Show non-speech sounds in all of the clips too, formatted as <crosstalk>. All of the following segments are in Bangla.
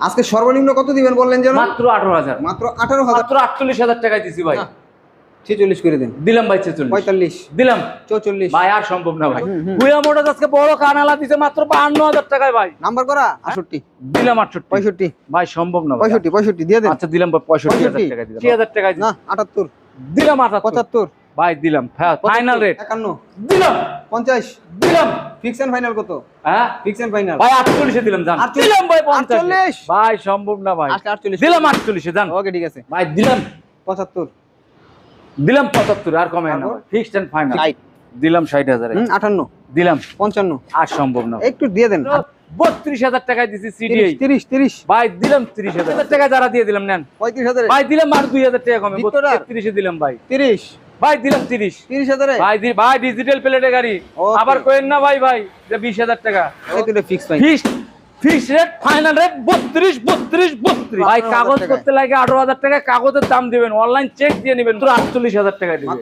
আজকে সর্বনিম্ন কত দিবেন বললেন যেন? মাত্র আঠারো হাজার। মাত্র আঠারো হাজার। মাত্র আটচল্লিশ হাজার টাকায় দিছি ভাই। না। ছেচল্লিশ করে দিন। দিলাম ভাই ছেচল্লিশ। পঁয়তাল্লিশ। দিলাম। চৌচল্লিশ। ভাই আর সম্ভব না ভাই। মোটর আজকে বড় কানালা দিছে মাত্র বাহান্ন হাজার টাকায় ভাই। নাম্বার করা? আটষট্টি। দিলাম আটষট্টি। পঁয়ষট্টি। ভাই সম্ভব না। পঁয়ষট্টি পঁয়ষট্টি দিয়ে দেন। আচ্ছা দিলাম ভাই পঁয়ষট্টি হাজার? টাকা দিলাম। হাজার টাকায় না আটাত্তর। দিলাম আটাত্তর। পঁচাত্তর। ভাই দিলাম। ফাইনাল রেট একান্ন। দিলাম। পঞ্চাশ। দিলাম। ফিক্স এন্ড ফাইনাল কত? হ্যাঁ? ফিক্স এন্ড ফাইনাল ভাই আটচল্লিশে দিলাম জান। দিলাম ভাই পঞ্চাশ। আটচল্লিশ? ভাই সম্ভব না ভাই। আজকে আটচল্লিশ। দিলাম আটচল্লিশে জান। ওকে ঠিক আছে। ভাই দিলাম। পঁচাত্তর। দিলাম পঁচাত্তর আর কমে না? ফিক্সড এন্ড ফাইনাল দিলাম ষাট হাজারে। হুম, আটান্ন। দিলাম। পঞ্চান্ন। আর সম্ভব না। একটু দিয়ে দেন। বত্রিশ হাজার টাকায় দিছি তিরিশ তিরিশ তিরিশ। ভাই দিলাম তিরিশ হাজার। টাকা যারা দিয়ে দিলাম নেন পঁয়ত্রিশ হাজারে। ভাই দিলাম আর দুই হাজার টাকা কমে। ভিক্টোরিয়ার? তিরিশে দিলাম ভাই। তিরিশ। ভাই দিলাম তিরিশ। তিরিশ হাজারে? ভাই ভাই ডিজিটাল প্লেটে গাড়ি। আবার কোয়েন না ভাই ভাই বিশ হাজার টাকা। ফিক্স তো ফিক্স রেট ফাইনাল রেট বত্রিশ বত্রিশ বত্রিশ। ভাই কাগজ করতে লাগে আঠারো হাজার টাকা কাগজের দাম দিবেন। অনলাইন চেক দিয়ে নেবেন আটচল্লিশ হাজার টাকা দিবেন।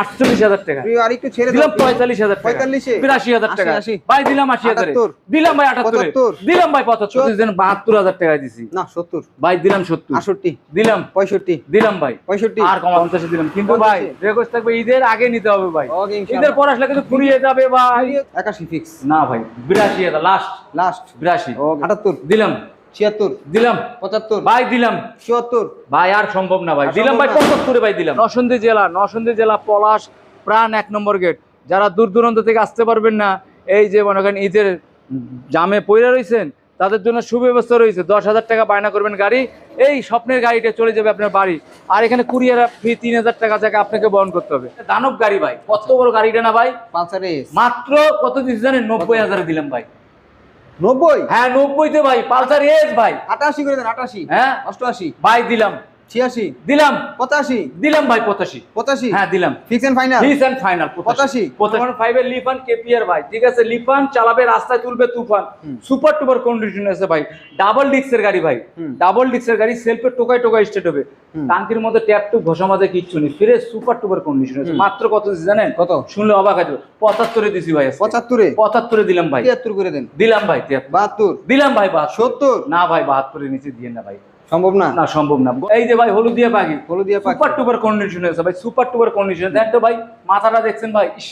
আটচল্লিশ হাজার টাকা। আর একটু ছেড়ে দিলাম পঁয়তাল্লিশ হাজার টাকা। বিরাশি হাজার টাকা। ভাই দিলাম আশি হাজার। দিলাম ভাই আটাত্তর। দিলাম ভাই পঁচাত্তর। দিন বাহাত্তর হাজার টাকা দিছি। না সত্তর। ভাই দিলাম সত্তর। আটষট্টি। দিলাম। পঁয়ষট্টি। দিলাম ভাই। পঁয়ষট্টি। আর কম পঞ্চাশে দিলাম। কিন্তু ভাই? রেকর্ড থাকবে ঈদের আগে নিতে হবে ভাই। ঈদের পর আসলে কিন্তু ফুরিয়ে যাবে ভাই। একাশি ফিক্স না ভাই বিরাশি হাজার লাস্ট লাস্ট বিরাশি। আটাত্তর। দিলাম। ছিয়াত্তর। দিলাম। পঁচাত্তর। ভাই দিলাম। চুয়াত্তর। ভাই আর সম্ভব না ভাই। দিলাম ভাই। পঁচাত্তরে ভাই দিলাম। জেলা নরসিংদী জেলা পলাশ প্রাণ এক নম্বর গেট। যারা দূর দূরান্ত থেকে আসতে পারবেন না এই যে মনে করেন ঈদের জামে পয়রা রয়েছেন তাদের জন্য সুব্যবস্থা রয়েছে। দশ হাজার টাকা বায়না করবেন গাড়ি। এই স্বপ্নের গাড়িটা চলে যাবে আপনার বাড়ি। আর এখানে কুরিয়ার ফি তিন হাজার টাকা থেকে আপনাকে বহন করতে হবে। দানব গাড়ি ভাই। কত বড় গাড়িটা না ভাই? মাত্র কত দিচ্ছি জানেন? নব্বই হাজার দিলাম ভাই। নব্বই? হ্যাঁ নব্বইতে ভাই পালসার এস ভাই। আটাশি করে দেন আটাশি। হ্যাঁ? অষ্টআশি। ভাই দিলাম। ছিয়াশি। দিলাম। পঁচাশি। দিলাম ভাই পঁচাশি। পঁচাশি। হ্যাঁ দিলাম। Fix and final fix and final পঁচাশি। পঁচাশি। ফাইভের লিফান কেপিআর ভাই ঠিক আছে? লিফান চালাবে রাস্তায় তুলবে তুফান। সুপার টুপার কন্ডিশন আছে ভাই। ডাবল ডিক্সের গাড়ি ভাই। ডাবল ডিক্সের গাড়ি সেলফে টোকায় টোকায় স্টেট হবে। টাঙ্কির মধ্যে ট্যাপ টু ঘষা মাঝে কিচ্ছু নেই। ফিরে সুপার টুপার কন্ডিশন আছে। মাত্র কত দিছি জানেন? কত? শুনলে অবাক আছে পঁচাত্তরে দিছি ভাই পঁচাত্তরে? পঁচাত্তরে দিলাম ভাই। তিয়াত্তর করে দেন। দিলাম ভাই তিয়াত্তর। বাহাত্তর। দিলাম ভাই বাহাত্তর। সত্তর? না ভাই বাহাত্তরের নিচে দিয়ে না ভাই। সম্ভব না? না সম্ভব না। এই যে ভাই হলুদিয়া পাখি। হলুদিয়া পাখি। সুপার টুপার কন্ডিশন আছে ভাই সুপার টুপার কন্ডিশন দেখ তো ভাই মাথাটা দেখছেন ভাই ইস,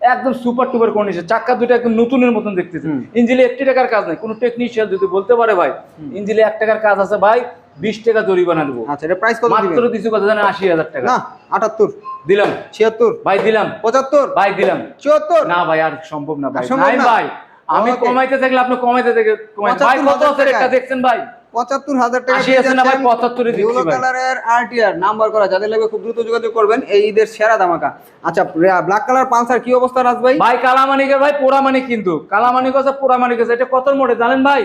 একদম সুপার টুপার কন্ডিশন চাক্কা দুটো একদম নতুনের মতন দেখতেছে হুম। ইঞ্জিলে একটি টাকার কাজ নাই কোনো টেকনিশিয়ান যদি বলতে পারে ভাই ইঞ্জিলে এক টাকার কাজ আছে ভাই বিশ টাকা জরিমানা দেবো। আচ্ছা এটা প্রাইস কত মাত্র দিবেন? দিছি কত জানেন? আশি হাজার টাকা। না আটাত্তর। দিলাম। ছিয়াত্তর। ভাই দিলাম। পঁচাত্তর। ভাই দিলাম। চুয়াত্তর। না ভাই আর সম্ভব না ভাই? ভাই আমি কমাইতে থাকলে আপনি কমাইতে থেকে ভাই কত 75,000 আছে রেটটা দেখছেন ভাই? পঁচাত্তর হাজার টাকা আশি আছে না ভাই? পঁচাত্তরে দিচ্ছি ইউলো কালারের আরটিআর নাম্বার করা। যাদের লাগবে খুব দ্রুত যোগাযোগ করবেন। এই ঈদের সেরা ধামাকা। আচ্ছা ব্ল্যাক কালার পালসার কি অবস্থা রাজ ভাই? ভাই কালামানিকের ভাই পোড়ামানিক কিন্তু। কালামানিক আছে পোড়ামানিক আছে। এটা কত মডেল জানেন ভাই?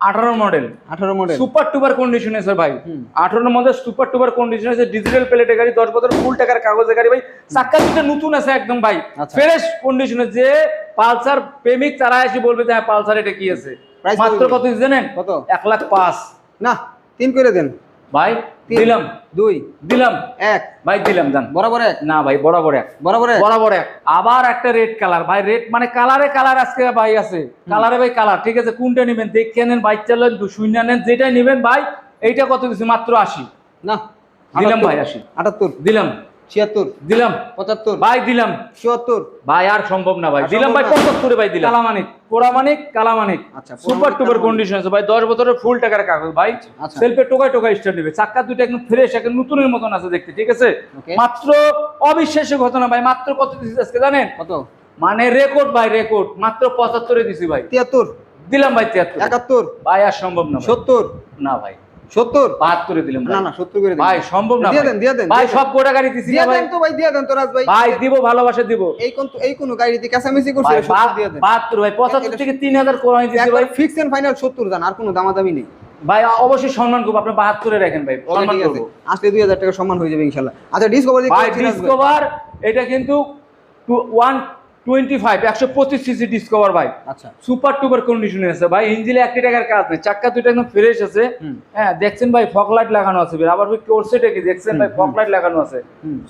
আঠারো মডেল আঠারো মডেল সুপার টুপার কন্ডিশন আছে ভাই। হুম। আঠারোর মধ্যে সুপার টুপার কন্ডিশন আছে। ডিজিটাল প্লেটে গাড়ি দশ বছর ফুল টাকার কাগজের গাড়ি ভাই। চাক্কা দুটো নতুন আছে একদম ভাই। আচ্ছা। ফ্রেশ কন্ডিশনে যে পালসার প্রেমিক তারা এসে বলবে যে হ্যাঁ পালসার এটা কি আছে? মাত্র কত কত জানেন? কত? এক লাখ পাঁচ। না তিন করে দেন। ভাই দিলাম। দুই দিলাম। এক। ভাই দিলাম বরাবর এক? না ভাই বরাবর এক। বরাবর এক? বরাবর এক। আবার একটা রেড কালার ভাই রেড মানে কালারে কালার আজকে ভাই আছে। কালারে ভাই কালার ঠিক আছে কোনটা নেবেন? দেখে নেন বাইক চালান শূন্য নেন যেটাই নেবেন ভাই এইটা কত দিচ্ছি? মাত্র আশি। না দিলাম ভাই আশি। আটাত্তর। দিলাম। ছিয়াত্তর। দিলাম। পঁচাত্তর। ভাই দিলাম। চুয়াত্তর। ভাই আর সম্ভব না ভাই। দিলাম ভাই। পঁচাত্তরে ভাই দিলাম। কালামানিক। পোড়ামানিক কালামানিক। আচ্ছা, সুপার টুপার কন্ডিশন আছে। ভাই দশ বছরের ফুল টাকার কাগজ ভাই। আচ্ছা। সেলফে টোকায় টোকায় স্টার নেবে। চাক্কা দুটো একদম ফ্রেশ একদম নতুনের মতন আছে দেখতে ঠিক আছে? মাত্র অবিশ্বাস্য ঘটনা ভাই মাত্র কত দিচ্ছি আজকে জানেন? কত? মানে রেকর্ড ভাই রেকর্ড মাত্র পঁচাত্তরে দিছি ভাই। তিয়াত্তর। দিলাম ভাই তিয়াত্তর। একাত্তর। ভাই আর সম্ভব না। সত্তর। না ভাই। সত্তর? বাহাত্তরে দিলাম না না সত্তর করে ভাই সম্ভব না দিয়ে দেন দিয়ে দেন ভাই সব গোটা গাড়ি দিছি দিয়ে দেন তো ভাই দিয়ে দেন তো রাজ ভাই। ভাই দিব ভালোবাসা দিব। এই কোন এই কোন গাড়িতে কাছামিছি করছে দিয়ে দেন। বাহাত্তর ভাই পঁচাত্তর থেকে তিন হাজার কমাই দিছি ভাই। ফিক্স এন্ড ফাইনাল সত্তর দেন আর কোনো দামাদামি নেই। ভাই অবশ্যই সম্মান করব আপনি বাহাত্তরে রাখেন ভাই সম্মান করব। আসলে দুই হাজার টাকা সম্মান হয়ে যাবে ইনশাল্লাহ। আচ্ছা ডিসকভার ভাই ডিসকভার এটা কিন্তু ওয়ান টোয়েন্টি ফাইভ একশো পঁচিশ সিসি ডিসকভার ভাই। আচ্ছা। সুপার টুপার কন্ডিশনে আছে। ভাই ইঞ্জিনে একটি টাকার কাজ নেই। চাক্কা দুটো একদম ফ্রেশ আছে। হ্যাঁ দেখছেন ভাই ফক লাইট লাগানো আছে বের। আবার কোর্সেটে কি দেখছেন ভাই ফক লাইট লাগানো আছে।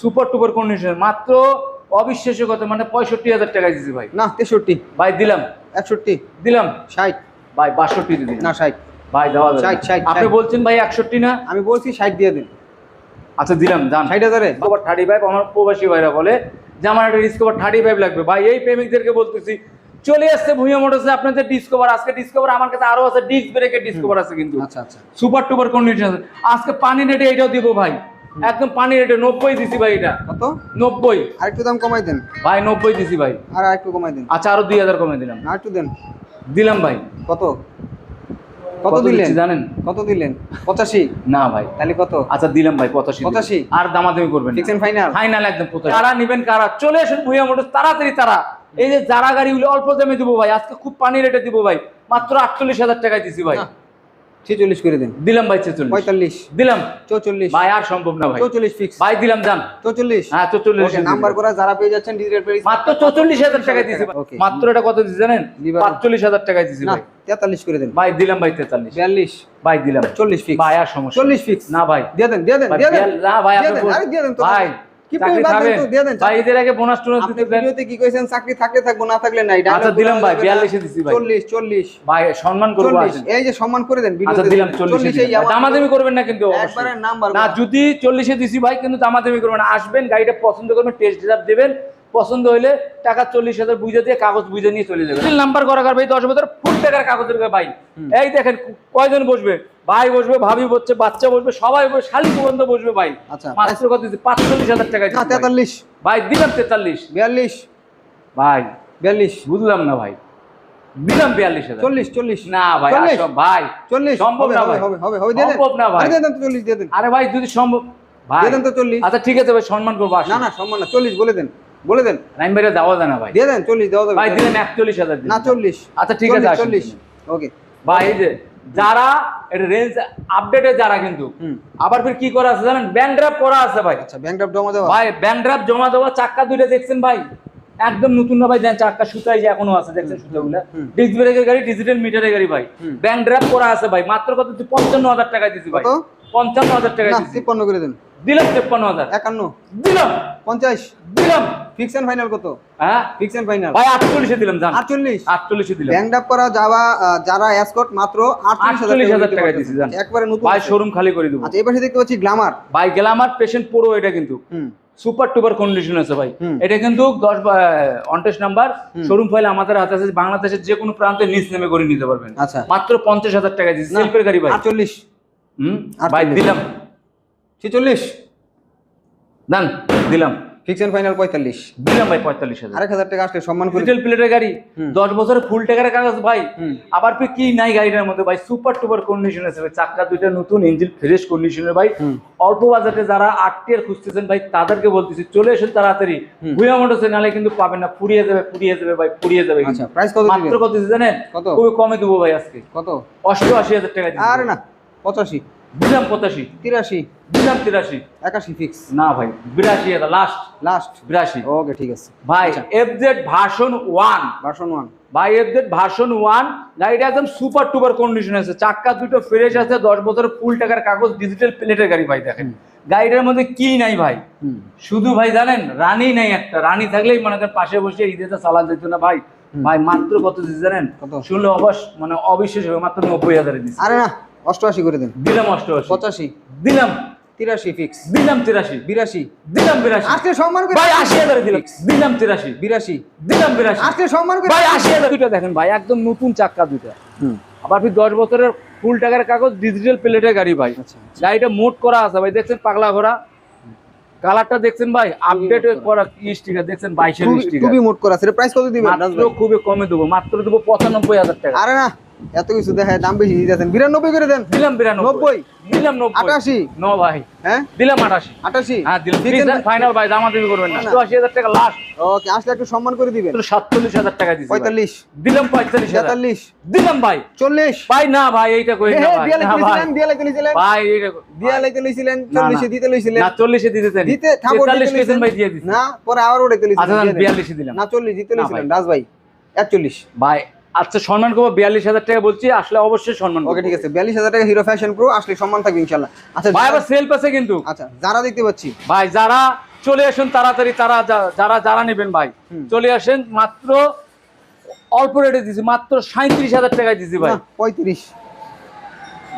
সুপার টুপার কন্ডিশন মাত্র অবিশ্বাস্য মানে পঁয়ষট্টি হাজার টাকা দিছি ভাই। না তেষট্টি। ভাই দিলাম। একষট্টি। দিলাম। ষাট। ভাই বাষট্টি দিদি না ষাট। ভাই দেওয়া ষাট, ষাট, আপনি বলছেন ভাই একষট্টি না? আমি বলছি ষাট দিয়ে দিন। আচ্ছা দিলাম দাম ষাট হাজারে। ডিসকভার থার্টি ফাইভ আমার প্রবাসী ভাইরা বলে যে আমার একটা ডিসকভার থার্টি ফাইভ লাগবে। ভাই এই প্রেমিকদেরকে বলতেছি চলে আসছে ভুঁইয়া মোটরসে আপনাদের ডিসকভার আজকে ডিসকভার আমার কাছে আরও আছে ডিস্ক ব্রেকের ডিসকভার আছে কিন্তু। আচ্ছা আচ্ছা। সুপার টুপার কন্ডিশন আছে। আজকে পানি রেটে এটাও দিব ভাই। একদম পানি রেটে নব্বই দিছি ভাই এটা। কত? নব্বই। আর একটু দাম কমাই দেন। ভাই নব্বই দিছি ভাই। আর একটু কমাই দেন। আচ্ছা আরও দুই হাজার কমাই দিলাম। আর একটু দেন। দিলাম ভাই। কত? কত দিলেন? জানেন? কত দিলেন? পঁচাশি? না ভাই। তাহলে কত? আচ্ছা দিলাম ভাই পঁচাশি। পঁচাশি? আর দামাদামি করবেন না। ফিক্স ফাইনাল ফাইনাল একদম পঁচাশি। কারা নিবেন কারা? চলে আসুন ভুইয়া মোটর তাড়াতাড়ি তারা। এই যে যারা গাড়িগুলো অল্প দামে দিব ভাই। আজকে খুব পানি রেটে দিব ভাই। মাত্র আটচল্লিশ হাজার টাকায় দিছি ভাই। ছেচল্লিশ করে দেন। দিলাম ভাই ছেচল্লিশ। পঁয়তাল্লিশ। দিলাম। চৌচল্লিশ। ভাই আর সম্ভব না ভাই। চৌচল্লিশ ফিক্স ভাই দিলাম যান চৌচল্লিশ। হ্যাঁ চৌচল্লিশ নাম্বার করা যারা পেয়ে যাচ্ছেন ডিজিটাল পেজ মাত্র চৌচল্লিশ হাজার ভাই। Okay. মাত্র এটা কত দিছি জানেন? পাঁচচল্লিশ হাজার টাকায় দিছি না ভাই। তেতাল্লিশ করে দেন। ভাই দিলাম ভাই তেতাল্লিশ। বিয়াল্লিশ। ভাই দিলাম। চল্লিশ ফিক্স ভাই আর সমস্যা চল্লিশ ফিক্স না ভাই। দিয়ে দেন দিয়ে দেন না ভাই দিয়ে দেন, দিয়ে। ভাই নাই? আচ্ছা, দিলাম ভাই, 42 এ চল্লিশ চল্লিশ। ভাই সম্মান করব চল্লিশ এই যে সম্মান করে দেন আচ্ছা চল্লিশে চল্লিশেই আমার- দামাদামি করবেন না কিন্তু অবশ্যই। নাম্বার না যদি চল্লিশে দিছি ভাই কিন্তু দামাদামি করবেন না। আসবেন গাড়িটা পছন্দ করবেন টেস্ট ড্রাইভ দেবেন। পছন্দ হইলে টাকা চল্লিশ হাজার বুঝে দিয়ে কাগজ বুঝে নিয়ে চলে যাবে। নাম্বার করা ভাই দশ বছর ফুল টাকার কাগজের ভাই। এই দেখেন কয়জন বসবে? ভাই বসবে ভাবি বসছে বাচ্চা বসবে সবাই বসবে শালি সুগন্ধ বসবে ভাই। আচ্ছা মাত্র কত দিচ্ছি? পাঁচচল্লিশ হাজার টাকা। তেতাল্লিশ। ভাই দিলাম তেতাল্লিশ। বিয়াল্লিশ। ভাই বিয়াল্লিশ। বুঝলাম না ভাই। দিলাম বিয়াল্লিশ হাজার। চল্লিশ চল্লিশ। না ভাই ভাই চল্লিশ। সম্ভব না ভাই। হবে হবে হবে দিয়ে দেন। সম্ভব না ভাই। আরে দিয়ে দেন তো চল্লিশ দিয়ে দেন। আরে ভাই যদি সম্ভব ভাই। তো চল্লিশ। আচ্ছা ঠিক আছে ভাই সম্মান করব। না না সম্মান না চল্লিশ বলে দেন। বলে দেন। রাইম ভাইরা দেওয়া যায় না ভাই। দিয়ে দেন চল্লিশ দেওয়া যাবে। ভাই দিলেন একচল্লিশ হাজার। না চল্লিশ। আচ্ছা ঠিক আছে। চল্লিশ ওকে ভাই এই যে যারা এটা রেঞ্জ আপডেটে যারা কিন্তু আবার ফির কি করা আছে জানেন? ব্যান্ড ড্রাপ করা আছে ভাই। আচ্ছা ব্যাংক ড্রাফট জমা দেওয়া। ভাই ব্যান্ড ড্রাপ জমা দেওয়া চাক্কা দুইটা দেখছেন ভাই? একদম নতুন না ভাই দেন চাক্কা সুতাই যে এখনও আছে দেখছেন সুতাগুলা। ডিস্ক ব্রেকের গাড়ি ডিজিটাল মিটারের গাড়ি ভাই। ব্যান্ড ড্রাপ করা আছে ভাই মাত্র কত দিচ্ছি? পঞ্চান্ন হাজার টাকা দিছি ভাই। কত? পঞ্চান্ন হাজার টাকা না দিছি। তিপ্পান্ন করে দেন। দিলাম তেপ্পান্ন হাজার। একান্ন। দিলাম। পঞ্চাশ। দিলাম। ফিক্স এন্ড ফাইনাল কত? হ্যাঁ? ফিক্স এন্ড ফাইনাল ভাই আটচল্লিশে দিলাম জান। আটচল্লিশ। আটচল্লিশে দিলাম। ব্যাংক ড্রাফট করা যাওয়া যারা এসকট মাত্র আটচল্লিশ 48,000 টাকা দিছি, জান। একবারে নতুন ভাই শোরুম খালি করে দেবো। আচ্ছা এই পাশে দেখতে পাচ্ছি গ্লামার ভাই গ্লামার পেশেন্ট পুরো এটা কিন্তু। সুপার টুপার কন্ডিশন আছে ভাই। এটা কিন্তু দশ নাম্বার। শোরুম ফাইল আমাদের হাতে আছে। বাংলাদেশের যে কোনো প্রান্তে নিচ নেমে করে নিতে পারবেন। আচ্ছা। মাত্র পঞ্চাশ হাজার টাকা দিচ্ছি সেলফের গাড়ি ভাই। আটচল্লিশ। হুম? ভাই দিলাম। ছেচল্লিশ। দান দিলাম। ফিক্স ফাইনাল পঁয়তাল্লিশ। দিলাম ভাই পঁয়তাল্লিশ হাজার। আরেক হাজার টাকা আসলে সম্মান করে ডিটেল প্লেটের গাড়ি। দশ বছরের ফুল টাকার কাগজ ভাই। আবার কি নাই গাড়িটার মধ্যে ভাই? সুপার টুপার কন্ডিশন আছে চাক্কা দুইটা নতুন ইঞ্জিন ফ্রেশ কন্ডিশনের ভাই। অল্প বাজেটে যারা আট টিয়ার খুঁজতেছেন ভাই তাদেরকে বলতেছি চলে এসেন তাড়াতাড়ি। ভুয়া মোটরসে নালে কিন্তু পাবেন না। ফুরিয়ে যাবে ফুরিয়ে যাবে ভাই ফুরিয়ে যাবে আচ্ছা প্রাইস কত মাত্র কত জানেন? কত? খুবই কমে দেবো ভাই আজকে। কত? অষ্টআশি হাজার টাকা আরে না পঁচাশি। দিলাম পঁচাশি। তিরাশি। দিলাম তিরাশি। একাশি ফিক্স না ভাই বিরাশি লাস্ট লাস্ট বিরাশি। ওকে ঠিক আছে। ভাই FZ version one version one ভাই এফজেড ভার্সন ওয়ান গাড়িটা একদম সুপার টুপার কন্ডিশন আছে। চাক্কা দুটো ফ্রেশ আছে দশ বছরের ফুল টাকার কাগজ ডিজিটাল প্লেটের গাড়ি ভাই দেখেন। গাড়িটার মধ্যে কি নাই ভাই? শুধু ভাই জানেন রানি নাই একটা। রানি থাকলেই মনে করেন পাশে বসে ঈদেতে চালান যেত না ভাই। ভাই মাত্র কত জানেন? শুনলে অবশ্য মানে অবিশ্বাস হবে মাত্র নব্বই হাজারে দিচ্ছে। আরে না অষ্টআশি করে দেন। দিলাম অষ্টআশি। পঁচাশি। দিলাম। তিরাশি ফিক্স দিলাম তিরাশি। বিরাশি। দিলাম বিরাশি। আজকে সম্মান করে ভাই আশি হাজারে দিলাম। দিলাম তিরাশি। বিরাশি। দিলাম বিরাশি। আজকে সম্মান করে ভাই আশি হাজার। দুটো দেখেন ভাই একদম নতুন চাক্কা দুটো হুম। আবার ফির দশ বছরের ফুল টাকার কাগজ ডিজিটাল প্লেটের গাড়ি ভাই। আচ্ছা গাড়িটা মোট করা আছে ভাই দেখছেন পাগলা ঘোড়া? কালারটা দেখছেন ভাই আপডেট করা। কি স্টিকার দেখছেন বাইশের খুবই- স্টিকার খুবই মোট করা আছে। প্রাইস কত দিবেন? মাত্র খুবই কমে দেবো মাত্র দেবো পঁচানব্বই হাজার টাকা। আরে না। এত কিছু দেখায় দাম বেশি দিতেছেন বিরানব্বই করে দেন। দিলাম বিরানব্বই। নব্বই? দিলাম আটাশি? ন ভাই। হ্যাঁ? দিলাম আটাশি। আটাশি? হ্যাঁ দিলাম। ঠিক আছে ফাইনাল ভাই দামা করবেন না। আশি হাজার টাকা লাস্ট ওকে আসলে একটু সম্মান করে দিবেন। সাতচল্লিশ হাজার টাকা দিচ্ছি ভাই। পঁয়তাল্লিশ। দিলাম পঁয়তাল্লিশ তেতাল্লিশ। দিলাম ভাই। চল্লিশ। ভাই না ভাই এইটা কই না ভাই। ভাই। তুলেছিলেন এইটা দিয়ালে তুলেছিলেন চল্লিশে। দিতে লইছিলেন। না চল্লিশে দিতে চাই দিতে। ভাই দিয়ে দিচ্ছি না পরে আবার ওটা আচ্ছা তুলেছিলেন দেন। বিয়াল্লিশে দিলাম। না চল্লিশ দিতে লইছিলেন। রাজ ভাই একচল্লিশ। ভাই আচ্ছা সম্মান করব বিয়াল্লিশ হাজার টাকা বলছি আসলে অবশ্যই সম্মান ওকে ঠিক আছে বিয়াল্লিশ হাজার টাকা হিরো ফ্যাশন প্রো আসলে সম্মান থাকবে ইনশাল্লাহ আচ্ছা ভাই আবার সেল পাশে কিন্তু। আচ্ছা যারা দেখতে পাচ্ছি। ভাই যারা চলে আসেন তাড়াতাড়ি তারা যারা যারা নেবেন ভাই চলে আসেন মাত্র অল্প রেটে দিছি মাত্র সাঁত্রিশ হাজার টাকায় দিছি ভাই। পঁয়ত্রিশ।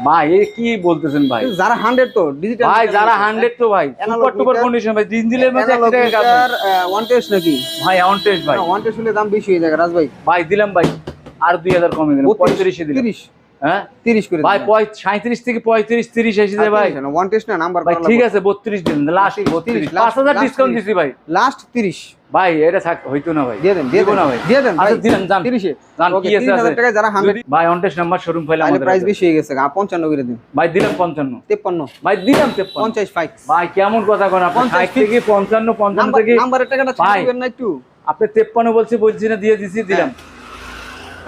ভাই এ কি বলতেছেন ভাই? যারা হান্ড্রেড তো ডিজিটাল ভাই যারা হান্ড্রেড তো ভাই সুপার টুপার কন্ডিশন ভাই ইঞ্জিনের মধ্যে একটা টাকা কাজ ওয়ান টেস্ট নাকি? ভাই টেস্ট ভাই। ওয়ান টেস্ট হলে দাম বেশি হয়ে যাবে রাজ ভাই। ভাই দিলাম ভাই। আর দুই হাজার কমে দিলাম পঁয়ত্রিশে দিলাম। হ্যাঁ? তিরিশ করে ভাই থেকে পঁয়ত্রিশ তিরিশ এসে যায় ভাই। ওয়ান টেস্ট না নাম্বার ভাই ঠিক আছে বত্রিশ দিন লাস্ট বত্রিশ পাঁচ হাজার ডিসকাউন্ট দিছি ভাই। লাস্ট তিরিশ। ভাই এটা থাক হইতো না ভাই। দিয়ে দেন দিয়ে না ভাই। দিয়ে দেন ভাই আচ্ছা দিলাম জান। তিরিশে। জান কি আছে তিরিশ হাজার যারা ভাই নাম্বার শোরুম ফাইলে তাহলে আমাদের প্রাইস বেশি হয়ে গেছে গা পঞ্চান্ন করে দিন। ভাই দিলাম পঞ্চান্ন। তেপ্পান্ন। ভাই দিলাম ভাই কেমন কথা কোন আপনি? পঞ্চাশ ষাট থেকে পঞ্চান্ন পঞ্চান্ন নাম্বার থেকে নাম্বারের টাকাটা ভাই। না একটু। আপনি তেপ্পান্ন বলছি বলছি না দিয়ে দিছি দিলাম।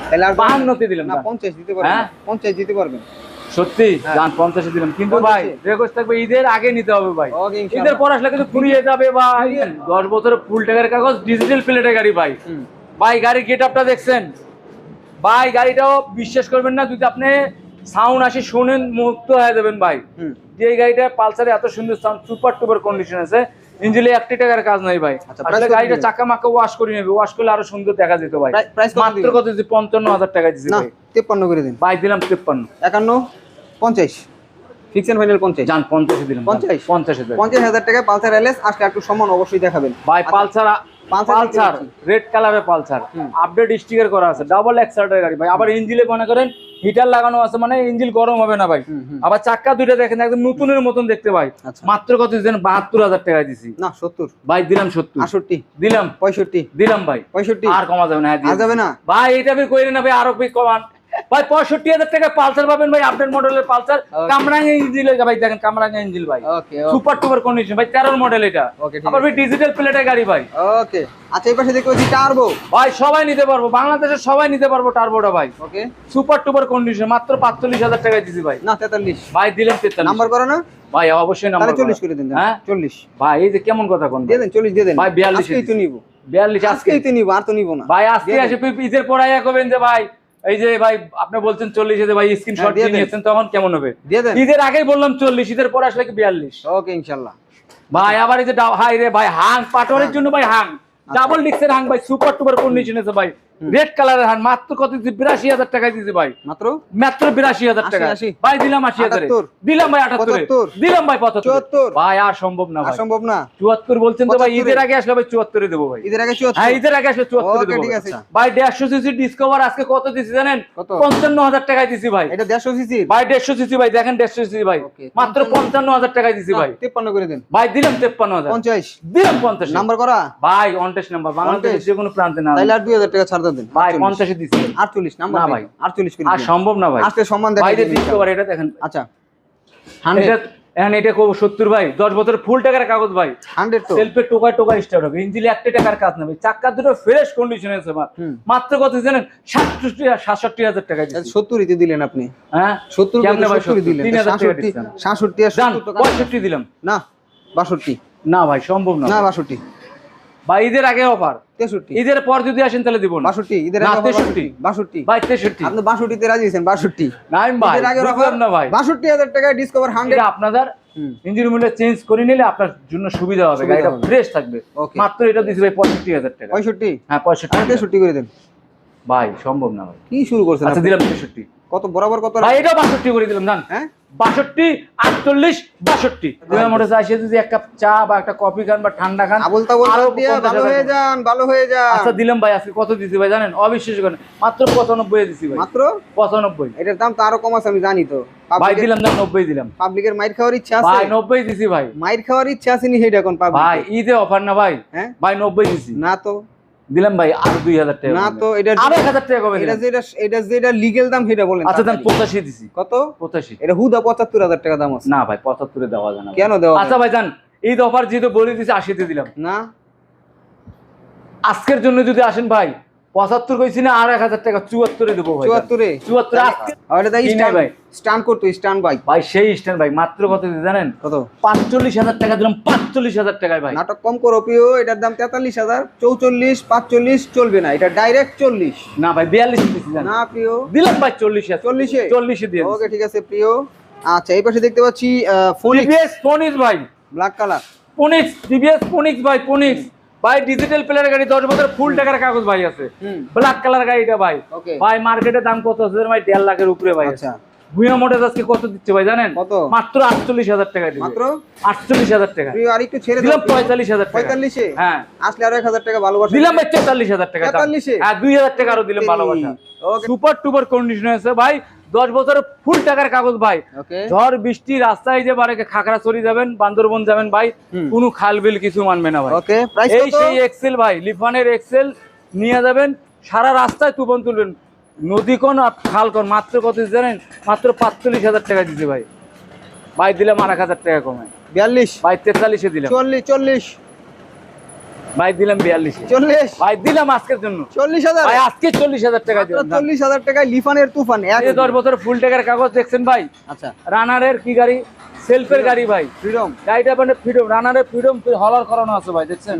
তাহলে আর বাহান্নতে দিলাম না পঞ্চাশ দিতে পারবেন। হ্যাঁ? পঞ্চাশ দিতে পারবেন। সত্যি? হ্যাঁ। পঞ্চাশে দিলাম কিন্তু ভাই পঞ্চাশে। থাকবে ঈদের আগে নিতে হবে ভাই। ঈদের পর আসলে কিন্তু ফুরিয়ে যাবে ভাই। দশ বছরের ফুল টাকার কাগজ ডিজিটাল প্লেটের গাড়ি ভাই। ভাই গাড়ির গেট আপটা দেখছেন? ভাই গাড়িটাও বিশ্বাস করবেন না যদি আপনি সাউন্ড আসে শোনেন মুক্ত হয়ে যাবেন ভাই। যে গাড়িটা পালসারে এত সুন্দর সাউন্ড সুপার টুপার কন্ডিশন আছে। ইঞ্জিনে একটি টাকার কাজ নাই ভাই। আচ্ছা, আসলে গাড়িটা চাকা মাকা ওয়াশ করে নেবে ওয়াশ করলে আরও সুন্দর দেখা যেত ভাই। প্রাইস মাত্র কত দিছি? পঞ্চান্ন হাজার টাকা দিছি ভাই। তেপ্পান্ন করে দিন। ভাই দিলাম তেপ্পান্ন। একান্ন পঞ্চাশ। ফিক্সন ফাইনাল পঞ্চাশ। যান পঞ্চাশে দিলাম পঞ্চাশ? পঞ্চাশে দিলাম পঞ্চাশ হাজার টাকা পালসার এলএস আসলে একটু সম্মান অবশ্যই দেখাবেন। ভাই আচ্ছা, পালসার পালসার রেড কালারের পালসার। আপডেট স্টিকার করা আছে ডাবল এক্সাইটের গাড়ি ভাই। আবার ইঞ্জিলে মনে করেন হিটার লাগানো আছে মানে ইঞ্জিন গরম হবে না ভাই। আবার চাকা দুইটা দেখেন একদম নতুনের মতন দেখতে ভাই। আচ্ছা। মাত্র কত দিচ্ছেন বাহাত্তর হাজার টাকা দিছি। না সত্তর। ভাই দিলাম সত্তর। আটষট্টি। দিলাম। পঁয়ষট্টি। দিলাম ভাই। পঁয়ষট্টি। আর কমা যাবে না হ্যাঁ, যাবে না? ভাই এটা বি কইরে না ভাই আরও কমান। ভাই পঁয়ষট্টি হাজার টাকা পালসার পাবেন ভাই আপডেট মডেলের পালসার. কামরাঙ্গা ইঞ্জিল ভাই দেখেন কামরাঙ্গা ইঞ্জিল ভাই। সুপার টুপার কন্ডিশন ভাই তেরোর মডেল এটা। আবার ভাই ডিজিটাল প্লেটের গাড়ি ভাই। ওকে আচ্ছা এই পাশে দেখতে টার্বো ভাই সবাই নিতে পারব বাংলাদেশের সবাই নিতে পারব টার্বোটা ভাই। ওকে সুপার টুপার কন্ডিশন মাত্র পাঁচচল্লিশ হাজার টাকায় দিছি ভাই। না তেতাল্লিশ। ভাই দিলেন তেতাল্লিশ। নাম্বার করো না। ভাই অবশ্যই নাম্বার চল্লিশ করে দিন হ্যাঁ? চল্লিশ। ভাই এই যে কেমন কথা কোন দিয়ে দেন চল্লিশ দিয়ে দেন। ভাই, 42 আজকেই তো নিবো। বিয়াল্লিশ আজকে আজকেই তো নিবো আর তো নিবো না। ভাই আজকে আসে ঈদের পড়াইয়া করবেন যে ভাই? এই যে ভাই আপনি বলছেন চল্লিশ ভাই স্ক্রিনশট হ্যাঁ, দিয়ে। নিয়েছেন তখন কেমন হবে? ঈদের আগেই বললাম চল্লিশ ঈদের পরে আসলে কি বিয়াল্লিশ? ওকে ইনশাল্লাহ। ভাই আবার এই যে হাই রে ভাই হাং পাটোয়ারের জন্য ভাই হাং। আচ্ছা। ডাবল ডিক্সের হাং ভাই সুপার টুপার কন্ডিশন আছে ভাই? রেড কালারের হাং মাত্র কত দিচ্ছি বিরাশি হাজার টাকায় দিচ্ছি ভাই। মাত্র? মাত্র বিরাশি হাজার টাকা। ভাই দিলাম আশি হাজারে। দিলাম ভাই আটাত্তরে। পঁচাত্তর। দিলাম ভাই পঁচাত্তর। ভাই আর সম্ভব না ভাই। অসম্ভব না। চুয়াত্তর বলছেন তো ভাই ঈদের আগে আসলে ভাই চুয়াত্তরে দেবো ভাই। ঈদের আগে হ্যাঁ ঈদের আগে আসলে চুয়াত্তরে দেবো ভাই। দেড়শো সিসি ডিসকভার আজকে কত দিছি জানেন? পঞ্চান্ন হাজার টাকায় দিছি ভাই। এটা দেড়শো সিসির ভাই দেড়শো সিসি ভাই দেখেন দেড়শো সিসি ভাই। মাত্র পঞ্চান্ন হাজার টাকায় দিছি ভাই। তিপ্পান্ন করে দিন। ভাই দিলাম তেপ্পান্ন হাজার। পঞ্চাশ। দিলাম পঞ্চাশ। নাম্বার করা? ভাই অনটেস নাম্বার। অনটেস। যে কোনো প্রান্তে না তাইলে আর দুই হাজার টাকা ছাড় দেন ভাই পঞ্চাশে দিচ্ছি। আটচল্লিশ নাম্বার না ভাই ভাই। আটচল্লিশ করে আর সম্ভব না ভাই। আজকে সম্মান দেখা বাইরে দিতে এটা দেখেন। আচ্ছা। এটা হান্ড্রেড। এখন এটা কো সত্তর ভাই দশ বছরের ফুল টাকার কাগজ ভাই। হান্ড্রেড সেলফে টোকায় টোকায় স্টার্ট হবে। ইঞ্জিলে একটা টাকার কাজ নেবে চাক্কা দুটো ফ্রেশ কন্ডিশন আছে আমার। মাত্র কত জানেন সাতষট্টি সাতষট্টি হাজার টাকা সত্তরই দিলেন আপনি। হ্যাঁ? সত্তর কেমনে ভাই সত্তরই 70? দিলেন। তিন হাজার টাকা সাতষট্টি দিচ্ছেন। সাতষট্টি আর জান সত্তর তো কাজ- পঁয়ষট্টি দিলাম। না বাষট্টি। না ভাই সম্ভব না। না বাষট্টি। ভাই ঈদের আগে অফার তেষট্টি। ঈদের পর যদি আসেন তাহলে দিব বাষট্টি ঈদের তেষট্টি। বাষট্টি। ভাই তেষট্টি। আপনি বাষট্টিতে রাজি হয়েছেন বাষট্টি। নাই ভাই আগে বুঝলাম না ভাই। বাষট্টি হাজার টাকায় ডিসকভার হান্ড্রেড আপনাদের ইঞ্জিন মূল্য চেঞ্জ করে নিলে আপনার জন্য সুবিধা হবে গাড়িটা ফ্রেশ থাকবে. মাত্র এটা দিছি ভাই পঁয়ষট্টি হাজার টাকা। পঁয়ষট্টি? হ্যাঁ পঁয়ষট্টি তেষট্টি করে দেন। ভাই সম্ভব না ভাই। কি শুরু করছেন আচ্ছা দিলাম তেষট্টি। কত বরাবর কত ভাই এটাও বাষট্টি করে দিলাম জান। হ্যাঁ? বাষট্টি আটচল্লিশ বাষট্টি। দুই মোটর আসে যদি এক কাপ চা বা একটা কফি খান বা ঠান্ডা খান আবল তাবল দিয়া ভালো হয়ে যান ভালো হয়ে যান। আচ্ছা দিলাম ভাই আজকে কত দিছি ভাই জানেন? অবিশ্বাস করেন মাত্র পঁচানব্বই দিছি ভাই। মাত্র? পঁচানব্বই। এটার দাম তো আরও কম আছে আমি জানি তো। ভাই দিলাম না নব্বই দিলাম। পাবলিকের মাইর খাওয়ার ইচ্ছা আছে? ভাই নব্বই দিছি ভাই। মাইর খাওয়ার ইচ্ছা আছে নি হেড এখন ভাই পাবলিক ঈদে অফার না ভাই? হ্যাঁ? ভাই নব্বই দিছি। না তো। দিলাম ভাই আর দুই হাজার টাকা না তো এটা আর এক হাজার টাকা কমে এটা যেটা এটা যেটা লিগেল দাম সেটা বলেন। আচ্ছা দাম। পঁচাশি দিছি। কত? পঁচাশি। এটা হুদা পঁচাত্তর হাজার টাকা দাম আছে। না ভাই পঁচাত্তরে দেওয়া যায় না কেন দেওয়া আচ্ছা ভাই জান এই দফার যেহেতু বলে দিছি আশিতে দিলাম। না? আজকের জন্য যদি আসেন ভাই পঁচাত্তর কইছি না আর এক হাজার টাকা চুয়াত্তরে দেবো ভাই। চুয়াত্তরে? চুয়াত্তর স্টান ভাই? স্টান করতো স্টান বাইক ভাই সেই স্ট্যান্ড ভাই মাত্র কত জানেন? কত? পাঁচচল্লিশ হাজার টাকা দিলাম পাঁচচল্লিশ হাজার টাকায় ভাই। নাটক কম করো প্রিয় এটার দাম তেতাল্লিশ হাজার চৌচল্লিশ পাঁচচল্লিশ চলবে না এটা ডাইরেক্ট চল্লিশ। না ভাই বিয়াল্লিশ না প্রিয়। দিলাম ভাই চল্লিশ চল্লিশে? চল্লিশে দিয়ে ওকে ঠিক আছে প্রিয়। আচ্ছা এই পাশে দেখতে পাচ্ছি ফোনিক্স ফোনিক্স ভাই। Black colour Phoenix TVS Phoenix ভাই ফোনিক্স ভাই ডিজিটাল প্লেয়ার গাড়ি দশ বছর ফুল টাকার কাগজ ভাই আছে। ব্ল্যাক কালার গাড়িটা ভাই। ভাই মার্কেটের দাম কত আছে ভাই? দেড় লাখের উপরে ভাই। আচ্ছা। ভুয়া মোটর আজকে কত দিচ্ছে ভাই জানেন? মাত্র আটচল্লিশ হাজার টাকা মাত্র? আটচল্লিশ হাজার টাকা। প্রিয় আর একটু ছেড়ে দিলাম পঁয়তাল্লিশ হাজার পঁয়তাল্লিশে? হ্যাঁ। আসলে আরও এক হাজার টাকা ভালোবাসা। দিলাম ভাই তেতাল্লিশ হাজার টাকা দাম। 43 হ্যাঁ দুই হাজার টাকা আরও দিলাম ভালোবাসা। সুপার টুপার কন্ডিশন আছে। ভাই দশ বছরের ফুল টাকার কাগজ ভাই। ঝড় বৃষ্টি রাস্তায় যে বারে খাগড়া চড়ি যাবেন বান্দরবন যাবেন ভাই। কোনো খাল বিল কিছু মানবে না ভাই। এই সেই এক্সেল ভাই লিফানের এক্সেল নিয়ে যাবেন সারা রাস্তায় তুফান তুলবেন। নদী কোন আর খাল কোন মাত্র কত জানেন? মাত্র পাঁচচল্লিশ হাজার টাকা দিতে ভাই। ভাই দিলাম আর এক হাজার টাকা কমে বিয়াল্লিশ। ভাই তেতাল্লিশে দিলাম। চল্লিশ চল্লিশ। ভাই দিলাম বিয়াল্লিশ। চল্লিশ। ভাই দিলাম আজকের জন্য। চল্লিশ হাজার। ভাই আজকে চল্লিশ হাজার টাকা চল্লিশ হাজার টাকায় লিফানের তুফান এক দশ বছর ফুল টাকার কাগজ দেখছেন ভাই? আচ্ছা। রানারের কি গাড়ি? সেলফের গাড়ি ভাই। ফ্রিডম গাড়িটা মানে ফ্রিডম রানারের ফ্রিডম হলার করানো আছে ভাই দেখছেন?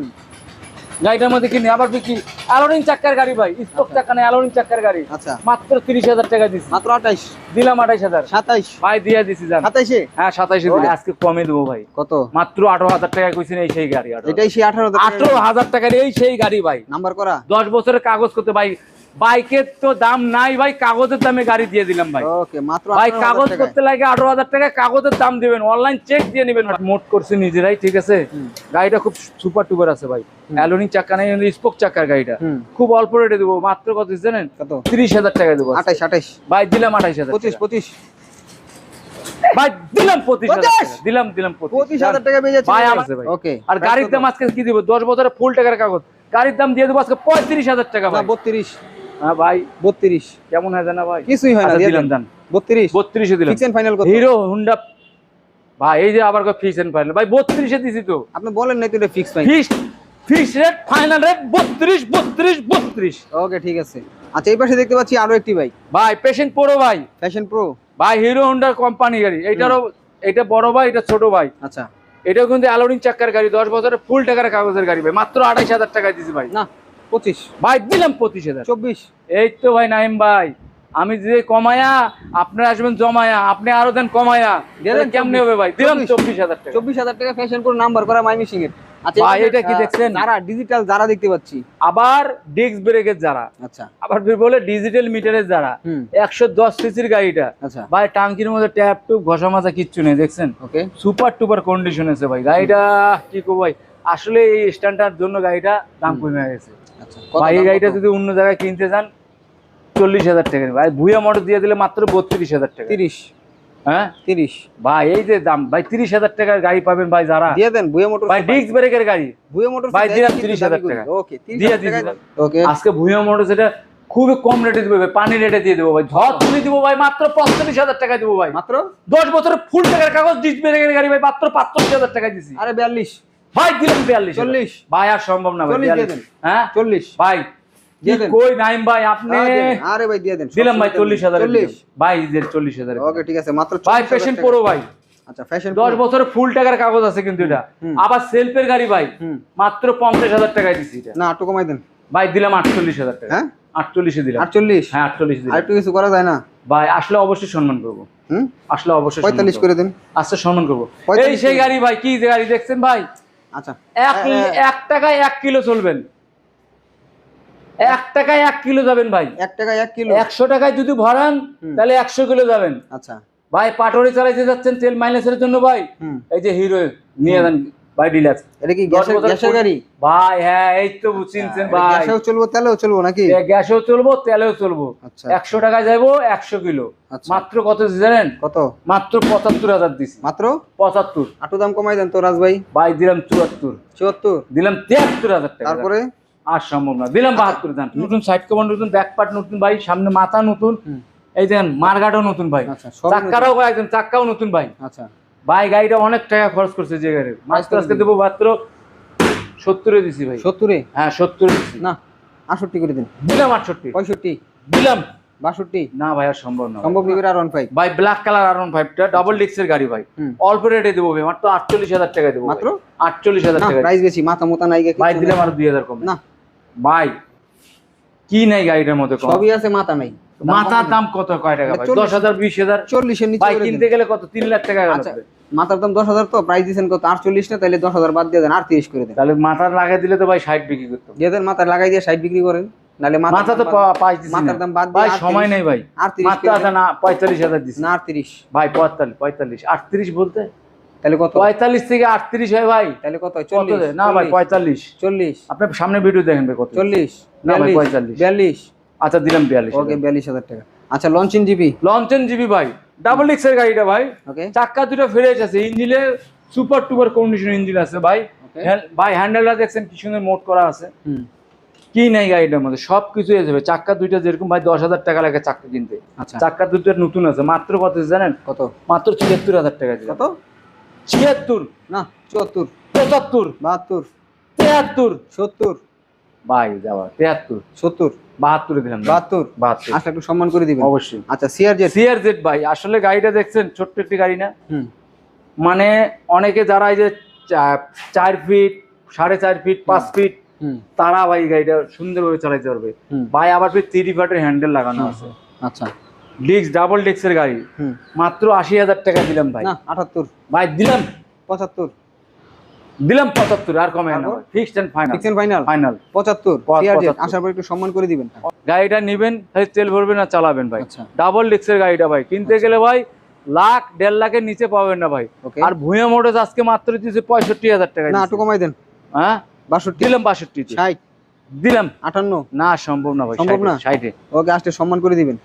গাড়িটার মধ্যে কিনে আবার বিক্রি। অ্যালোরিং চাক্কার গাড়ি ভাই স্পোক চাক্কা না অ্যালোরিং চাক্কার গাড়ি। আচ্ছা। মাত্র তিরিশ হাজার টাকা দিছি। মাত্র আঠাইশ? দিলাম আঠাইশ হাজার। সাতাইশ? ভাই দিয়ে দিছি জান। সাতাইশে? হ্যাঁ সাতাইশে দিলে আজকে কমে দেবো ভাই। কত? মাত্র আঠারো হাজার টাকা কইছেন এই সেই গাড়ি এটাই সেই আঠারো আঠারো হাজার টাকার এই সেই গাড়ি ভাই। নাম্বার করা? দশ বছরের কাগজ করতে ভাই বাইকের তো দাম নাই ভাই কাগজের দামে গাড়ি দিয়ে দিলাম ভাই। ভাই কাগজ করতে লাগে আঠারো হাজার টাকা কাগজের দাম দিবেন অনলাইন চেক দিয়ে নেবেন মোট করছে নিজেরাই ঠিক আছে? গাড়িটা খুব সুপার টুপার আছে ভাই। অ্যালোনিং নাই স্পোক চাক্কার গাড়িটা। খুব অল্প রেটে দেবো মাত্র কত জানেন? তিরিশ হাজার টাকা দেবো আজকে। আঠাইশ আঠাইশ। ভাই দিলাম আঠাইশ হাজার পঁচিশ পঁচিশ। ভাই দিলাম। দিলাম দিলাম আর গাড়ির দাম আজকে কি দিব? দশ বছরের ফুল টাকার কাগজ। গাড়ির দাম দিয়ে দেবো আজকে পঁয়ত্রিশ হাজার টাকা ভাই। বত্রিশ। হ্যাঁ ভাই বত্রিশ। কেমন হয় জানা ভাই? কিছুই হয় না দিলাম দেন। দান বত্রিশ। বত্রিশে দিলাম ফিক্স এন্ড ফাইনাল কত? হিরো হুন্ডা। ভাই এই যে আবার ফিক্স এন্ড ফাইনাল ভাই বত্রিশে দিছি তো। আপনি বলেন তো এটা fix final fix fix rate final rate বত্রিশ বত্রিশ বত্রিশ। ওকে ঠিক আছে। আচ্ছা এই পাশে দেখতে পাচ্ছি আরও একটি বাইক ভাই পেশেন্ট পড়ো ভাই। ফ্যাশন প্রো ভাই হিরো হুন্ডার কোম্পানি গাড়ি। এইটারও এটা বড় ভাই এটা ছোট ভাই। আচ্ছা। এটাও কিন্তু অ্যালোরিং চাক্কার গাড়ি দশ বছরের ফুল টাকার কাগজের গাড়ি ভাই। মাত্র আঠাইশ হাজার টাকা দিছি ভাই। না পঁচিশ। ভাই দিলাম পঁচিশ হাজার। চব্বিশ। এই তো ভাই নাইম ভাই আমি যে কমায়া আপনারা আসবেন জমায়া আপনি আরও দেন কমায়া। দিয়ে দেন কেমনে হবে ভাই? দিলাম চব্বিশ। হাজার টাকা। চব্বিশ হাজার টাকা ফ্যাশন প্রো নাম্বার করা মাইমি সিং এর। আচ্ছা ভাই, এটা কি দেখছেন? যারা ডিজিটাল যারা দেখতে পাচ্ছি। আবার ডিস্ক ব্রেকের যারা। আচ্ছা। আবার বলে ডিজিটাল মিটারের যারা। একশো দশ সিসির গাড়িটা। আচ্ছা। ভাই টাঙ্কির মধ্যে ট্যাপ টুপ ঘষা মাজা কিচ্ছু নেই দেখছেন? ওকে সুপার টুপার কন্ডিশন আছে ভাই। গাড়িটা কি করব ভাই? আসলে এই স্ট্যান্ডার্ড জন্য গাড়িটা দাম কমে গেছে। আচ্ছা এই গাড়িটা যদি অন্য জায়গায় কিনতে যান চল্লিশ হাজার টাকা ভাই ভুয়া মোটর দিয়ে দিলে মাত্র বত্রিশ হাজার টাকা। তিরিশ। হ্যাঁ? তিরিশ। ভাই এই যে দাম ভাই তিরিশ হাজার টাকার গাড়ি পাবেন ভাই যারা। দিয়ে দেন বুয়ে মোটর ভাই ডিস্ক ব্রেকের গাড়ি। বুয়ে মোটর ভাই, দিলাম 30,000 টাকা। ওকে দিয়ে ওকে। আজকে ভুয়া মোটর সেটা খুবই কম রেটে দিবে ভাই পানি রেটে দিয়ে দেবো ভাই। ঝড় তুলে দিব ভাই মাত্র পঁয়তাল্লিশ হাজার টাকা দেবো ভাই। মাত্র? দশ বছরের ফুল টাকার কাগজ ডিস্ক ব্রেকের গাড়ি ভাই মাত্র পাঁচচল্লিশ হাজার টাকা দিছি। আরে বিয়াল্লিশ। ভাই দিলাম বিয়াল্লিশ চল্লিশ। ভাই আর সম্ভব না ভাই। হ্যাঁ? চল্লিশ। ভাই। কই নাইম ভাই আপনি? আরে ভাই দিয়ে দেন। দিলাম ভাই চল্লিশ হাজার চল্লিশ। ভাই চল্লিশ হাজার ওকে ঠিক আছে মাত্র ভাই পেশেন্ট পড়ো ভাই। আচ্ছা ফ্যাশন দশ বছরের ফুল টাকার কাগজ আছে কিন্তু এটা। আবার সেলফের গাড়ি ভাই। মাত্র পঞ্চাশ হাজার টাকায় এটা। না একটু কমাই দেন। ভাই দিলাম আটচল্লিশ হাজার টাকা। হ্যাঁ? আটচল্লিশে দিলাম। আটচল্লিশ? হ্যাঁ আটচল্লিশ দিলাম। একটু কিছু করা যায় না? ভাই আসলে অবশ্যই সম্মান করব। হুম? আসলে অবশ্যই পঁয়তাল্লিশ করে দেন। আচ্ছা সম্মান করব। এই সেই গাড়ি ভাই কি যে গাড়ি দেখছেন ভাই? আচ্ছা। এক টাকায় এক কিলো চলবেন। এক টাকায় এক কিলো যাবেন ভাই। এক টাকায় এক কিলো? একশো টাকায় যদি ভরান তাহলে একশো কিলো যাবেন। আচ্ছা। ভাই পাটরি চালাইতে যাচ্ছেন তেল মাইনাসের জন্য ভাই। এই যে হিরো নিয়ে যান। ভাই ডিলাক্স এটা কি গ্যাসের গ্যাসের গাড়ি? ভাই হ্যাঁ এই তো চিনছেন ভাই। গ্যাসেও চলবো তেলেও চলবো নাকি? গ্যাসেও চলবো তেলেও চলবো। আচ্ছা একশো টাকা যাইবো একশো কিলো। আচ্ছা। মাত্র কত জানেন কত? মাত্র দিছি। মাত্র? পঁচাত্তর। আটু দাম কমাই দেন তো রাজ ভাই। ভাই দিলাম চুয়াত্তর। চুয়াত্তর? দিলাম তিয়াত্তর হাজার টাকা। তারপরে? আর সম্ভব না। দিলাম বাহাত্তর দাম নতুন সাইড কভার নতুন ব্যাক পার্ট নতুন ভাই সামনে মাথা নতুন। এই দেখেন মার্গাটাও নতুন ভাই। আচ্ছা চাক্কাটাও একদম চাক্কাও নতুন ভাই। আচ্ছা। ভাই গাড়িটা অনেক টাকা খরচ করছে যে গাড়ির। মাত্র আজকে দেবো মাত্র সত্তরে দিছি ভাই। সত্তরে? হ্যাঁ সত্তরে দিছি। না আটষট্টি করে দিন। দিলাম আটষট্টি। পঁয়ষট্টি। দিলাম। বাষট্টি। না ভাই আর সম্ভব না ভাই। সম্ভব নিবিড় আর ফাইভ ভাই ব্ল্যাক কালার আর ওয়ান ফাইভটা ডাবল গাড়ি ভাই। অল্প রেটে দেবো ভাই মাত্র আটচল্লিশ হাজার টাকা দেবো মাত্র? আটচল্লিশ হাজার টাকা প্রাইস বেশি মাথা মোতা নাই ভাই কিচ্ছু দিলাম আরও দুই হাজার কম। না। ভাই কি নাই গাড়িটার মধ্যে কম? সবই আছে মাথা নাই। মাথার দাম কত কয় টাকা ভাই। দশ হাজার বিশ হাজার? চল্লিশের নিচে ভাই কিনতে গেলে কত? তিন লাখ টাকা আচ্ছা মাথার দাম দশ হাজার তো প্রাইস দিচ্ছেন কত? আটচল্লিশ না তাহলে দশ হাজার বাদ দিয়ে দেন আর তিরিশ করে দেন। তাহলে মাথার লাগাই দিলে তো ভাই ষাট বিক্রি করতো দিয়ে দেন মাথায় লাগাই দিয়ে সাইড বিক্রি করেন নাহলে মাথা তো পাঁচ দিছি মাথার দাম বাদ ভাই সময় নেই ভাই। আটত্রিশ মাত্র আছে না পঁয়তাল্লিশ হাজার দিছি। না আটত্রিশ ভাই পঁয়তাল্লিশ পঁয়তাল্লিশ। আটত্রিশ বলতে? তাহলে কত? পঁয়তাল্লিশ থেকে আটত্রিশ হয় ভাই। তাহলে কত চল্লিশ? না ভাই পঁয়তাল্লিশ। চল্লিশ। আপনি সামনে ভিডিও দেখেন ভাই কত। চল্লিশ। না ভাই, পঁয়তাল্লিশ। বিয়াল্লিশ। আচ্ছা দিলাম বিয়াল্লিশ ওকে বিয়াল্লিশ হাজার টাকা। আচ্ছা লঞ্চিন জিবি লঞ্চন জিবি ভাই। ডাবল ডিক্সের গাড়িটা ভাই। ওকে। চাক্কা দুটো ফ্রেশ আছে ইঞ্জিনে সুপার টুপার কন্ডিশন ইঞ্জিন আছে ভাই। ভাই হ্যান্ডেলটা দেখছেন কি সুন্দর মোট করা আছে। হুম। কি নাই গাড়িটার মধ্যে? সব কিছু এসে যাবে চাক্কা দুইটা যেরকম ভাই দশ হাজার টাকা লাগে চাক্কা কিনতে। আচ্ছা। চাক্কা দুটো নতুন আছে। মাত্র কত জানেন? কত? মাত্র ছিয়াত্তর হাজার টাকা কত? ছিয়াত্তর। না চুয়াত্তর। পঁচাত্তর। বাহাত্তর। তেহাত্তর সত্তর। ভাই যাওয়া তেহাত্তর সত্তর বাহাত্তরে দিলাম। বাহাত্তর? বাহাত্তর। আচ্ছা একটু সম্মান করে দিবেন। অবশ্যই। আচ্ছা সিআর জেড সিআর জেড ভাই আসলে গাড়িটা দেখছেন ছোট্ট একটি গাড়ি না? মানে অনেকে যারা এই যে চার ফিট সাড়ে চার ফিট পাঁচ ফিট তারা ভাই গাড়িটা সুন্দরভাবে চালাতে পারবে। ভাই আবার ফির থ্রি ফাটের হ্যান্ডেল লাগানো আছে। আচ্ছা। ডিক্স ডাবল ডিক্সের গাড়ি। মাত্র আশি হাজার টাকা দিলাম ভাই। আটাত্তর। ভাই দিলাম। পঁচাত্তর। দিলাম পঁচাত্তর আর কমে না। Fixed and final fixed and final final পঁচাত্তর। প- সিআর জেড 75 আসার পর একটু সম্মান করে দিবেন। গাড়িটা নিবেন খালি তেল ভরবেন আর চালাবেন ভাই। আচ্ছা। ডাবল ডিক্সের গাড়িটা ভাই। কিনতে গেলে ভাই লাখ দেড় লাখের নিচে পাবেন না ভাই। আর ভুঁইয়া মোটরস আজকে মাত্র দিচ্ছে পঁয়ষট্টি হাজার টাকা না একটু কমাই দেন। হ্যাঁ? বাষট্টি। দিলাম বাষট্টি ষাট। দিলাম। আটান্ন। না সম্ভব না ভাই সম্ভব না? ষাটে। ওকে আসতে সম্মান করে দিবেন।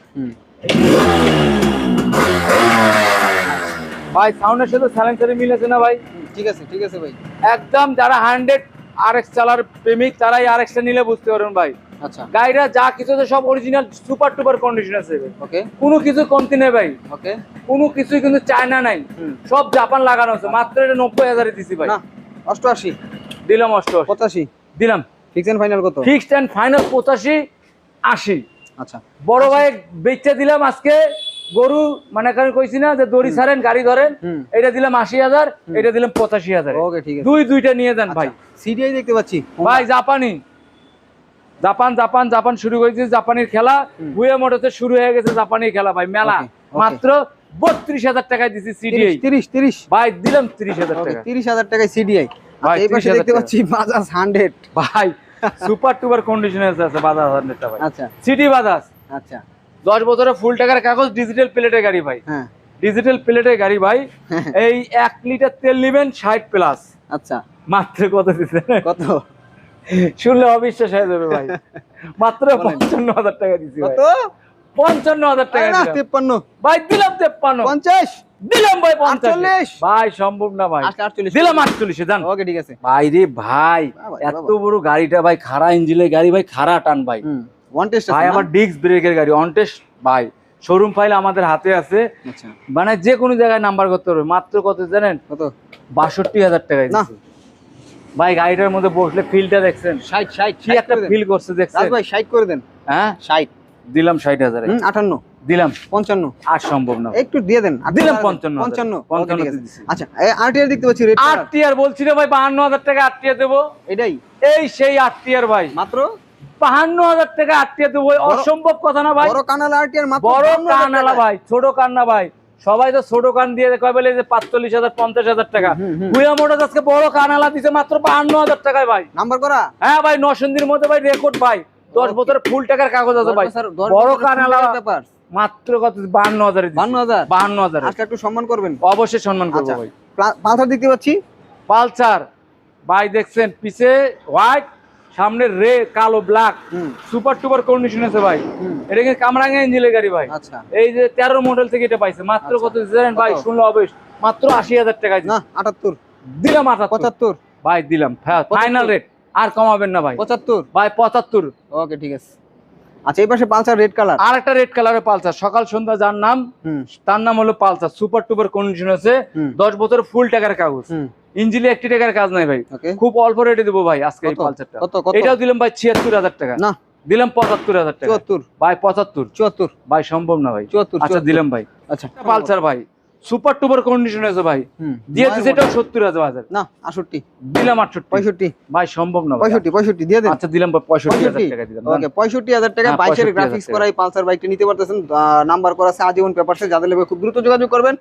ভাই সাউন্ডের সাথে সাইলেন্সারে মিল আছে না ভাই? ঠিক আছে ঠিক আছে ভাই। একদম যারা হান্ড্রেড আর এক্স চালার প্রেমিক তারাই আর এক্সটা নিলে বুঝতে পারবেন ভাই। আচ্ছা। গাড়িটা যা কিছু সব অরিজিনাল সুপার টুপার কন্ডিশন আছে ওকে কোনো কিছু কমতি নেই ভাই। ওকে কোনো কিছুই কিন্তু চায়না নাই। সব জাপান লাগানো আছে। মাত্র এটা নব্বই হাজারে দিছি ভাই। না অষ্টআশি। দিলাম অষ্ট পঁচাশি। দিলাম। ফিক্সেন ফাইনাল কত? ফিক্সড অ্যান্ড ফাইনাল পঁচাশি আশি। আচ্ছা। বড় ভাই বেচতে দিলাম আজকে গরু মানে কইছি না যে দড়ি ছাড়েন গাড়ি ধরেন এটা দিলাম আশি হাজার এটা দিলাম পঁচাশি হাজার। দুই দুইটা নিয়ে দেন ভাই। সিডিআই দেখতে পাচ্ছি। ভাই জাপানি। জাপান জাপান জাপান শুরু করেছে জাপানের খেলা। হুম। বুয়ে মোটরতে শুরু হয়ে গেছে জাপানি খেলা ভাই মেলা. মাত্র বত্রিশ হাজার টাকায় দিছি সিডিআই তিরিশ তিরিশ। ভাই দিলাম তিরিশ হাজার টাকা। তিরিশ হাজার টাকায় সিডিআই ভাই, এই পাশে দেখতে পাচ্ছি বাজাজ হান্ড্রেড। ভাই সুপার টুপার কন্ডিশনে আছে বাজাজ হান্ড্রেডটা ভাই। আচ্ছা। সিটি বাজাজ। আচ্ছা। দশ বছরের ফুল টাকার কাগজ ডিজিটাল প্লেটের গাড়ি ভাই। হ্যাঁ। ডিজিটাল প্লেটের গাড়ি ভাই <laughs> এই এক লিটার তেল নিবেন ষাট প্লাস আচ্ছা। মাত্র কত দিচ্ছে কত? শুনলে অবিশ্বাস হয়ে যাবে ভাই। <laughs> মাত্র পঞ্চান্ন হাজার টাকা দিচ্ছি কত? পঞ্চান্ন হাজার টাকা। তেপ্পান্ন। ভাই দিলাম তেপ্পান্ন। পঞ্চাশ? দিলাম ভাই পঞ্চাশ। ভাই সম্ভব না ভাই। দিলাম আটচল্লিশে জান। ওকে ঠিক আছে। ভাই রে ভাই এত বড় গাড়িটা ভাই খারা ইঞ্জিনের গাড়ি ভাই খারা টান ভাই। ওয়ান টেস্ট ভাই আমার ডিস্ক ব্রেকের গাড়ি ভাই শোরুম ফাইল আমাদের হাতে আছে। আচ্ছা। মানে যে কোনো জায়গায় নাম্বার করতে পারবে। মাত্র কত জানেন? কত? বাষট্টি হাজার টাকায় না। ভাই গাড়িটার মধ্যে বসলে ফিলটা দেখছেন? ষাট ষাট কি একটা ফিল করছে দেখছেন? ভাই ষাট করে দেন। হ্যাঁ? ষাট। দিলাম ষাট হাজারে আটান্ন। দিলাম। পঞ্চান্ন। আর সম্ভব না। একটু দিয়ে দেন। দিলাম পঞ্চান্ন পঞ্চান্ন। পঞ্চান্ন। আচ্ছা আরটিআর দেখতে পাচ্ছি টিয়ার বলছি রে ভাই বাহান্ন হাজার টাকা আট টিয়ার দেবো। এটাই। এই সেই আট টিয়ার ভাই। মাত্র? বাহান্ন হাজার টাকা আট টিয়ার দেবো অসম্ভব কথা না ভাই? বড় কানাল আরটিআর মাত্র বড় 52,000 কান আলা টাকায়। ভাই ছোট কান না ভাই। সবাই তো ছোট কান দিয়ে কয় বলে যে পাঁচচল্লিশ হাজার পঞ্চাশ হাজার টাকা। ভুয়া মোটর আজকে বড় কান আলা দিছে মাত্র বাহান্ন হাজার টাকায় ভাই। নাম্বার করা? হ্যাঁ ভাই নসন্দির মধ্যে ভাই রেকর্ড ভাই। দশ. বছরের ফুল টাকার কাগজ আছে ভাই। বড় বছরের কান ফুল আলা টাকার ব্যাপার। মাত্র কত? বাহান্ন হাজারে বান্ন হাজার বাহান্ন হাজার একটু সম্মান করবেন। অবশ্যই সম্মান করব আচ্ছা। ভাই। প্লা- পালসার দেখতে পাচ্ছি। পালসার। ভাই দেখছেন পিছে হোয়াইট সামনে রে কালো ব্ল্যাক সুপার টুপার কন্ডিশন আছে ভাই। এটা কিন্তু কামরাঙ্গা ইঞ্জিনের গাড়ি ভাই। আচ্ছা। এই যে তেরো মডেল থেকে এটা পাইছে মাত্র আচ্ছা। কত জানেন ভাই? শুনলো অবশ্য মাত্র আশি হাজার টাকা আটাত্তর। দিলাম আঠাত্তর পঁচাত্তর। ভাই দিলাম। ফাইনাল রেট আর কমাবেন না ভাই। পঁচাত্তর। ভাই পঁচাত্তর। ওকে ঠিক আছে। আচ্ছা এই পাশে পালসার রেড কালার আর একটা রেড কালারের পালসার। সকাল সন্ধ্যা যার নাম তার নাম হলো পালসার। সুপার টুপার কন্ডিশন আছে। দশ বছর ফুল টাকার কাগজ। হুম ইঞ্জিনে একটি টাকার কাজ নাই ভাই। খুব অল্প রেটে দেবো ভাই আজকে এই পালসারটা। এটাও দিলাম ভাই ছিয়াত্তর হাজার টাকা। না। দিলাম পঁচাত্তর হাজার টাকা। চুয়াত্তর। ভাই পঁচাত্তর। চুয়াত্তর। ভাই সম্ভব না ভাই। চুয়াত্তর আচ্ছা দিলাম ভাই। আচ্ছা। পালসার ভাই। সুপার টুপার কন্ডিশন আছে ভাই। দিয়ে দিছে এটাও সত্তর হাজার। না আটষট্টি। দিলাম আটষট্টি। পঁয়ষট্টি। ভাই সম্ভব না পঁয়ষট্টি পঁয়ষট্টি দিয়ে দেন। আচ্ছা দিলাম ভাই পঁয়ষট্টি হাজার টাকা দিলাম। ওকে পঁয়ষট্টি হাজার টাকা। হ্যাঁ, বাইশের গ্রাফিক্স টাকা। করা এই পালসার বাইকটি নিতে পারতেছেন। নাম্বার করা আছে আজীবন পেপারসে যাদের লেগে খুব দ্রুত যোগাযোগ করবেন